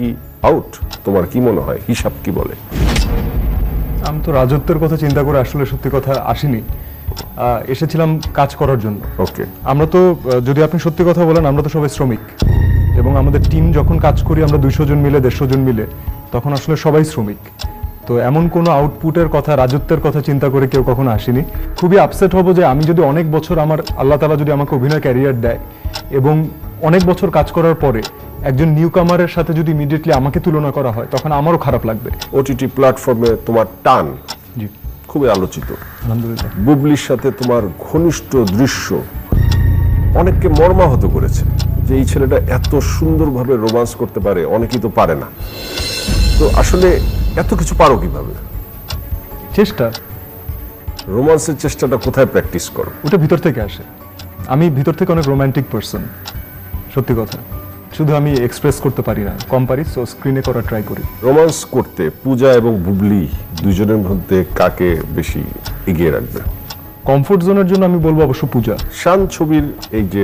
কি আউট তোমার কি মনে হয়? হিসাব কি বলে? আমি তো রাজত্বের কথা চিন্তা করে আসলে সত্যি কথা আসিনি। এসেছিলাম কাজ করার জন্য। ওকে আমরা তো যদি আপনি সত্যি কথা বলেন আমরা তো সবাই শ্রমিক। এবং আমাদের টিম যখন কাজ করি আমরা দুইশো জন মিলে দেড়শো জন মিলে তখন আসলে সবাই শ্রমিক। তো এমন কোনো আউটপুটের কথা রাজত্বের কথা চিন্তা করে কেউ কখনো আসেনি। খুবই আপসেট হব যে আমি যদি অনেক বছর আমার আল্লাহ তালা যদি আমাকে অভিনয় ক্যারিয়ার দেয় এবং অনেক বছর কাজ করার পরে একজন নিউ কামারের সাথে যদি ইমিডিয়েটলি আমাকে তুলনা করা হয় তখন আমারও খারাপ লাগবে। ওটিটি প্ল্যাটফর্মে তোমার টান। জি। খুবই আলোচিত। আলহামদুলিল্লাহ। বুবলির সাথে তোমার ঘনিষ্ঠ দৃশ্য অনেককে মর্মাহত করেছে যে এই ছেলেটা এত সুন্দরভাবে রোমান্স করতে পারে অনেকেই তো পারে না। তো আসলে এত কিছু পারো কীভাবে? চেষ্টা। রোমান্সের চেষ্টাটা কোথায় প্র্যাকটিস করো? ওটা ভিতর থেকে আসে। আমি ভিতর থেকে অনেক রোমান্টিক পার্সন সত্যি কথা। শুধু আমি এক্সপ্রেস করতে পারি না কম পারি সো স্ক্রিনে করা ট্রাই করি। রোমান্স করতে পূজা এবং বুবলি দুজনের মধ্যে কাকে বেশি এগিয়ে রাখবে? কমফোর্ট জোনের জন্য আমি বলব অবশ্য পূজা। শান ছবির এই যে